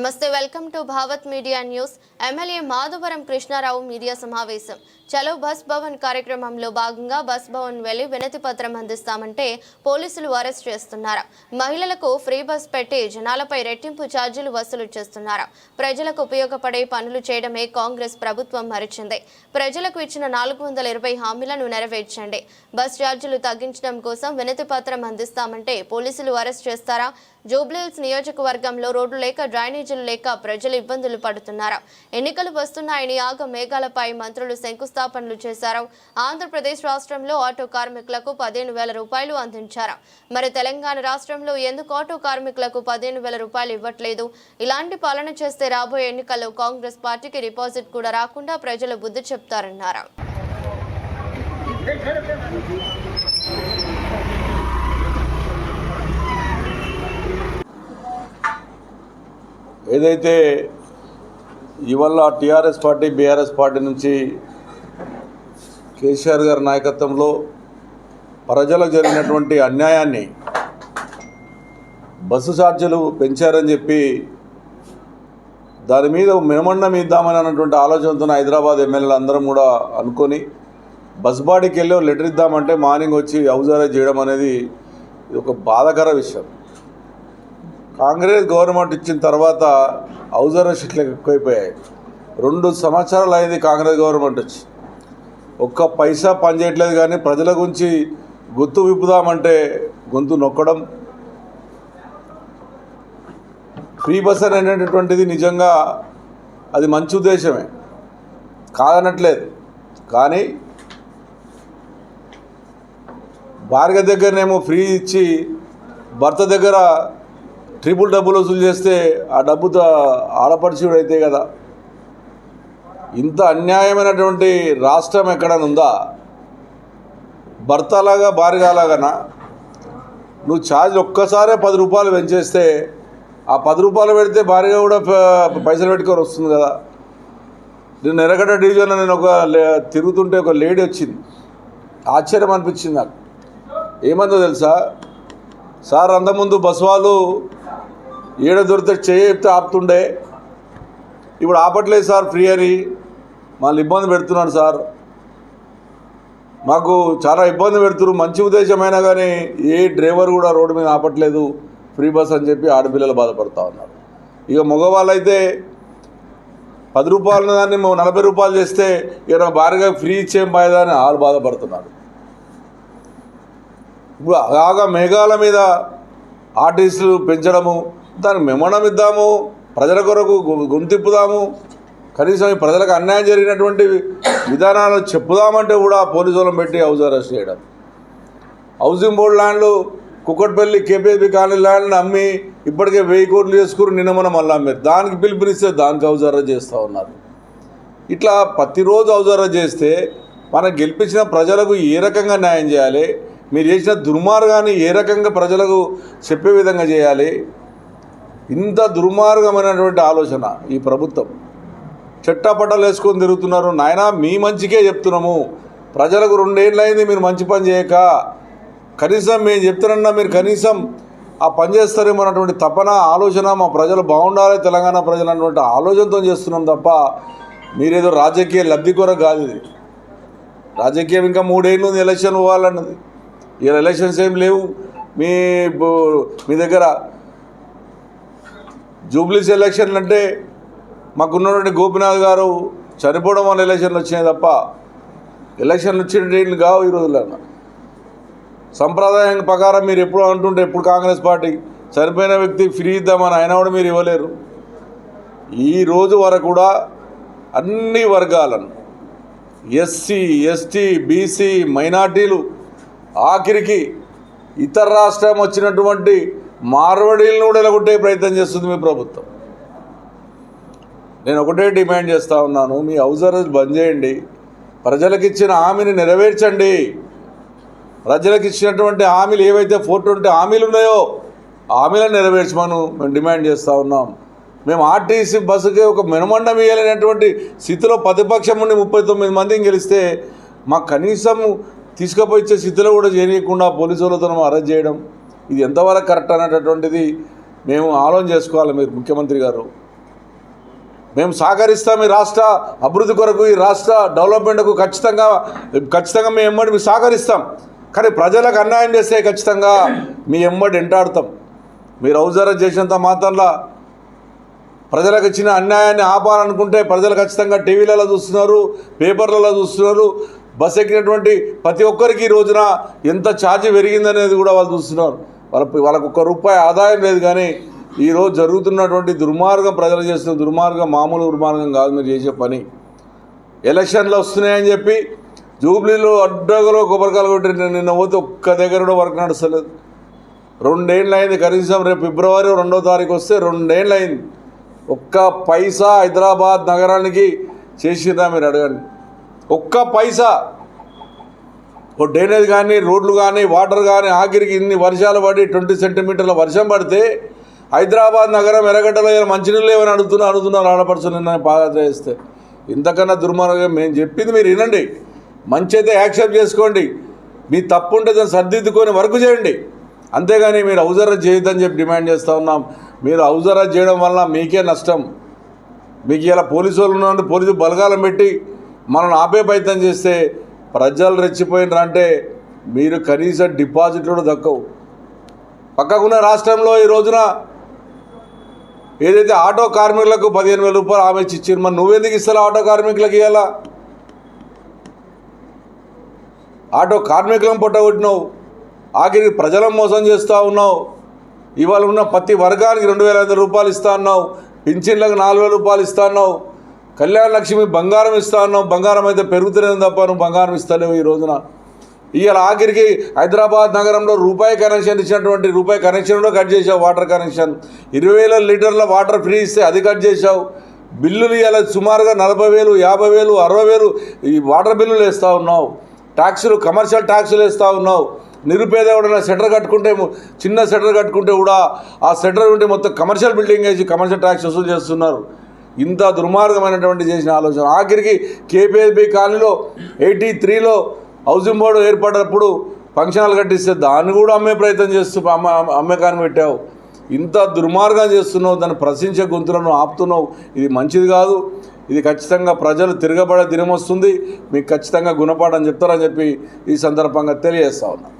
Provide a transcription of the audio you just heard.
నమస్తే welcome to Bhavat media news. MLA Madhavaram Krishnarao media సమావేశం. చలో బస్ భవన్ కార్యక్రమంలో భాగంగా బస్ భవన్ వెళ్ళి వినతి పత్రం అందిస్తామంటే పోలీసులు అరెస్ట్ చేస్తున్నారు. మహిళలకు ఫ్రీ బస్ పెట్టి జనాలపై రెట్టింపు ఛార్జీలు వసూలు చేస్తున్నారు. ప్రజలకు ఉపయోగపడే పనులు చేయడమే కాంగ్రెస్ ప్రభుత్వం మరిచింది. ప్రజలకు ఇచ్చిన నాలుగు వందల ఇరవై హామీలను నెరవేర్చండి. బస్ ఛార్జీలు తగ్గించడం కోసం వినతి పత్రం అందిస్తామంటే పోలీసులు అరెస్ట్ చేస్తారా? జూబ్లీహిల్స్ నియోజకవర్గంలో రోడ్లు లేక డ్రైనేజీలు లేక ప్రజలు ఇబ్బందులు పడుతున్నారు. ఎన్నికలు వస్తున్నాయని ఆగ మేఘాలపై మంత్రులు శంకుస్థాపనలు చేశారు. ఆంధ్రప్రదేశ్ రాష్ట్రంలో ఆటో కార్మికులకు పదిహేను వేల రూపాయలు అందించారు. మరి తెలంగాణ రాష్ట్రంలో ఎందుకు ఆటో కార్మికులకు పదిహేను వేల రూపాయలు ఇవ్వట్లేదు? ఇలాంటి పాలన చేస్తే రాబోయే ఎన్నికల్లో కాంగ్రెస్ పార్టీకి డిపాజిట్ కూడా రాకుండా ప్రజలు బుద్ధి చెప్తారన్నారు. ఏదైతే ఇవాళ టీఆర్ఎస్ పార్టీ బీఆర్ఎస్ పార్టీ నుంచి కేసీఆర్ గారి నాయకత్వంలో ప్రజలకు జరిగినటువంటి అన్యాయాన్ని బస్సు ఛార్జీలు పెంచారని చెప్పి దాని మీద మినమండం ఇద్దామని అన్నటువంటి ఆలోచనతో హైదరాబాద్ ఎమ్మెల్యేలు అందరం కూడా అనుకొని బస్ బాడీకి వెళ్ళి లెటర్ ఇద్దామంటే మార్నింగ్ వచ్చి హౌస్ అరెస్ట్ చేయడం అనేది ఇది ఒక బాధాకర విషయం. కాంగ్రెస్ గవర్నమెంట్ ఇచ్చిన తర్వాత హౌస్ అరెస్ట్లు ఎక్కువైపోయాయి. రెండు సంవత్సరాలు అయింది కాంగ్రెస్ గవర్నమెంట్ వచ్చి. ఒక్క పైసా పనిచేయట్లేదు కానీ ప్రజల గురించి గుర్తు విప్పుదామంటే గొంతు నొక్కడం. ఫ్రీ బస్ అనేటటువంటిది నిజంగా అది మంచి ఉద్దేశమే. కాదనట్లేదు. కానీ భార్య దగ్గరనేమో ఫ్రీ ఇచ్చి భర్త దగ్గర ట్రిపుల్ డబ్బులు వసూలు చేస్తే ఆ డబ్బుతో ఆడపడిచుడు అయితే కదా. ఇంత అన్యాయమైనటువంటి రాష్ట్రం ఎక్కడైనా ఉందా భర్తలాగా భార్యలాగానా? నువ్వు ఛార్జ్ ఒక్కసారే పది రూపాయలు పెంచేస్తే ఆ పది రూపాయలు పెడితే భార్య కూడా పైసలు పెట్టుకొని వస్తుంది కదా. నేను ఎరగడ డివిజన్లో నేను ఒక లే- తిరుగుతుంటే ఒక లేడీ వచ్చింది. ఆశ్చర్యం అనిపించింది నాకు. ఏమందో తెలుసా? సార్ అంతకుముందు బస్ వాళ్ళు ఏడ దొరికితే చేయి చెప్తే ఆపుతుండే. ఇప్పుడు ఆపట్లేదు సార్ ఫ్రీ అని. మళ్ళీ ఇబ్బంది పెడుతున్నాడు సార్. మాకు చాలా ఇబ్బంది పెడుతున్నారు. మంచి ఉద్దేశమైనా కానీ ఏ డ్రైవర్ కూడా రోడ్డు మీద ఆపట్లేదు. ఫ్రీ బస్ అని చెప్పి ఆడపిల్లలు బాధపడుతూ ఉన్నారు. ఇక మగవాళ్ళు అయితే పది రూపాయల దాన్ని మేము నలభై రూపాయలు చేస్తే ఇక నా భార్యగా ఫ్రీ ఇచ్చేం బాయదా అని వాళ్ళు బాధపడుతున్నారు. ఇప్పుడు అలాగా మేఘాల మీద ఆర్టిస్టులు పెంచడము దానికి మెమణం ఇద్దాము ప్రజల కొరకు గొంతిప్పుదాము కనీసం ఈ ప్రజలకు అన్యాయం జరిగినటువంటి విధానాలు చెప్పుదామంటే కూడా పోలీసు వాళ్ళని పెట్టి హౌస్ అరెస్ట్ చేయడం. హౌసింగ్ బోర్డు ల్యాండ్లు కుక్కట్పల్లి కేపీఎస్బి కాలనీ ల్యాండ్ని అమ్మి ఇప్పటికే వెయ్యి కోట్లు చేసుకుని నిన్న మనం మళ్ళీ అమ్మారు దానికి పిలుపునిస్తే దానికి హౌస్ అరెస్ట్ చేస్తూ ఉన్నారు. ఇట్లా ప్రతిరోజు హౌస్ అరెస్ట్ చేస్తే మనం గెలిపించిన ప్రజలకు ఏ రకంగా న్యాయం చేయాలి? మీరు చేసిన దుర్మార్గాన్ని ఏ రకంగా ప్రజలకు చెప్పే విధంగా చేయాలి? ఇంత దుర్మార్గమైనటువంటి ఆలోచన ఈ ప్రభుత్వం. చెట్టపట్టలు వేసుకొని తిరుగుతున్నారు. నాయన మీ మంచికే చెప్తున్నాము. ప్రజలకు రెండేళ్ళు అయింది మీరు మంచి పని చేయక. కనీసం మేము చెప్తున్నా మీరు కనీసం ఆ పని చేస్తారేమో అన్నటువంటి తపన ఆలోచన మా ప్రజలు బాగుండాలి తెలంగాణ ప్రజలు అన్నటువంటి ఆలోచనతో చేస్తున్నాం తప్ప మీరేదో రాజకీయ లబ్ధి కొరకు కాదు ఇది. రాజకీయం ఇంకా మూడేళ్ళు ఉంది ఎలక్షన్ పోవాలన్నది. ఇలా ఎలక్షన్స్ ఏం లేవు. మీ మీ దగ్గర జూబ్లీస్ ఎలక్షన్లు అంటే మాకున్నటువంటి గోపినాథ్ గారు చనిపోవడం వల్ల ఎలక్షన్లు వచ్చినాయి తప్ప ఎలక్షన్లు వచ్చిన డేట్లు కావు ఈ రోజుల్లో. సంప్రదాయం ప్రకారం మీరు ఎప్పుడు అంటుంటే ఎప్పుడు కాంగ్రెస్ పార్టీ చనిపోయిన వ్యక్తి ఫ్రీ ఇద్దామని ఆయన కూడా మీరు ఇవ్వలేరు. ఈ రోజు వరకు కూడా అన్ని వర్గాలను ఎస్సీ ఎస్టీ బీసీ మైనార్టీలు ఆఖరికి ఇతర రాష్ట్రం వచ్చినటువంటి మార్వడీలను కూడా ఎలగొట్టే ప్రయత్నం చేస్తుంది మీ ప్రభుత్వం. నేను ఒకటే డిమాండ్ చేస్తూ ఉన్నాను మీ హౌస్ అరెస్ట్ బంద్ చేయండి ప్రజలకు ఇచ్చిన హామీని నెరవేర్చండి. ప్రజలకు ఇచ్చినటువంటి హామీలు ఏవైతే ఫోర్ ట్వంటీ హామీలు ఉన్నాయో హామీలను నెరవేర్చమను మేము డిమాండ్ చేస్తూ ఉన్నాం. మేము ఆర్టీసీ బస్సుకి ఒక మినమండం ఇవ్వలేనటువంటి స్థితిలో ప్రతిపక్షం నుండి ముప్పై తొమ్మిది మందిని గెలిస్తే మాకు కనీసం తీసుకుపోయి స్థితిలో కూడా చేయకుండా పోలీసు వాళ్ళతో అరెస్ట్ చేయడం. ఇది ఎంతవరకు కరెక్ట్ అనేటటువంటిది మేము ఆలోచన చేసుకోవాలి మీరు ముఖ్యమంత్రి గారు. మేము సహకరిస్తాం ఈ రాష్ట్ర అభివృద్ధి కొరకు ఈ రాష్ట్ర డెవలప్మెంట్కు ఖచ్చితంగా ఖచ్చితంగా మేము ఎమ్మడి మీకు సహకరిస్తాం. కానీ ప్రజలకు అన్యాయం చేస్తే ఖచ్చితంగా మీ ఎమ్మడి ఎంటాడుతాం మీరు అవసరం చేసినంత మాత్రంలో ప్రజలకు ఇచ్చిన అన్యాయాన్ని ఆపాలనుకుంటే ప్రజలు ఖచ్చితంగా టీవీలలో చూస్తున్నారు పేపర్లలో చూస్తున్నారు బస్ ఎక్కినటువంటి ప్రతి ఒక్కరికి ఈ రోజున ఎంత ఛార్జ్ పెరిగిందనేది కూడా వాళ్ళు చూస్తున్నారు. వాళ్ళ వాళ్ళకు ఒక్క రూపాయి ఆదాయం లేదు కానీ ఈరోజు జరుగుతున్నటువంటి దుర్మార్గం ప్రజలు చేస్తున్న దుర్మార్గం మామూలు దుర్మార్గం కాదు మీరు చేసే పని. ఎలక్షన్లు వస్తున్నాయని చెప్పి జూబ్లీలో అడ్డగలో కొబ్బరికాయలు కొట్టి నిన్న- పోతే ఒక్క దగ్గర వర్క్ నడుస్తలేదు. రెండేళ్ళు అయింది కనీసం రేపు ఫిబ్రవరి రెండో తారీఖు వస్తే రెండేళ్ళు అయింది. ఒక్క పైసా హైదరాబాద్ నగరానికి చేసిర్రా మీరు అడగండి. ఒక్క పైసా డ్రైనేజ్ కానీ రోడ్లు కానీ వాటర్ కానీ ఆఖరికి ఇన్ని వర్షాలు పడి ట్వంటీ సెంటీమీటర్ల వర్షం పడితే హైదరాబాద్ నగరం ఎర్రగడ్డలో ఏమైనా మంచినీళ్ళు ఏమైనా అడుగుతున్నా అడుగుతున్నారు ఆడపడుచుని నిన్న పాదయాత్ర చేస్తే. ఇంతకన్నా దుర్మార్గం మేము చెప్పింది మీరు వినండి. మంచి అయితే యాక్సెప్ట్ చేసుకోండి. మీ తప్పు ఉంటే దాన్ని సర్దిద్దుకొని వర్క్ చేయండి. అంతేగాని మీరు ఔజరా చేయొద్దని చెప్పి డిమాండ్ చేస్తూ ఉన్నాం. మీరు అవసరం చేయడం వల్ల మీకే నష్టం. మీకు ఇలా పోలీసు వాళ్ళు ఉన్నారంటే పోలీసు బలగాలం పెట్టి మనల్ని ఆపే ప్రయత్నం చేస్తే ప్రజలు రెచ్చిపోయినారంటే మీరు కనీసం డిపాజిట్లు కూడా దక్కవు. పక్కకున్న రాష్ట్రంలో ఈ రోజున ఏదైతే ఆటో కార్మికులకు పదిహేను వేల రూపాయలు ఆమె ఇచ్చి ఇచ్చారు మరి నువ్వెందుకు ఇస్తావు ఆటో కార్మికులకు ఇవ్వాలా ఆటో కార్మికులను పొట్టగొట్టినావు ఆఖరికి ప్రజలను మోసం చేస్తూ ఉన్నావు. ఇవాళ ఉన్న ప్రతి వర్గానికి రెండు వేల ఐదు రూపాయలు ఇస్తా అన్నావు. పింఛన్లకు నాలుగు వేల రూపాయలు ఇస్తా అన్నావు. కళ్యాణ లక్ష్మి బంగారం ఇస్తా అన్నావు బంగారం అయితే పెరుగుతున్నది తప్ప నువ్వు బంగారం ఇస్తలేవు ఈ రోజున. ఇవాళ ఆఖరికి హైదరాబాద్ నగరంలో రూపాయి కనెక్షన్ ఇచ్చినటువంటి రూపాయి కనెక్షన్ కూడా కట్ చేసావు వాటర్ కనెక్షన్ ఇరవై వేల లీటర్ల వాటర్ ఫ్రీ ఇస్తే అది కట్ చేసావు బిల్లులు ఇవాళ సుమారుగా నలభై వేలు యాభై వేలు అరవై వేలు ఈ వాటర్ బిల్లులు వేస్తూ ఉన్నావు. ట్యాక్సులు కమర్షియల్ ట్యాక్సులు వేస్తూ ఉన్నావు. నిరుపేద ఎవడైనా సెటర్ కట్టుకుంటే చిన్న సెటర్ కట్టుకుంటే కూడా ఆ సెటర్ ఉంటే మొత్తం కమర్షియల్ బిల్డింగ్ వేసి కమర్షియల్ ట్యాక్స్ వసూలు చేస్తున్నారు. ఇంత దుర్మార్గమైనటువంటి చేసిన ఆలోచన. ఆఖరికి కేపీఎల్బీ కాలనీలో ఎయిటీ త్రీలో హౌసింగ్ బోర్డు ఏర్పడినప్పుడు ఫంక్షన్ హాల్ కట్టిస్తే దాన్ని కూడా అమ్మే ప్రయత్నం చేస్తూ అమ్మ అమ్మకాన్ని పెట్టావు. ఇంత దుర్మార్గం చేస్తున్నావు దాన్ని ప్రశ్నించే గొంతులను ఆపుతున్నావు. ఇది మంచిది కాదు. ఇది ఖచ్చితంగా ప్రజలు తిరగబడే దినం వస్తుంది మీకు ఖచ్చితంగా గుణపాఠం చెప్తారని చెప్పి ఈ సందర్భంగా తెలియజేస్తా ఉన్నా.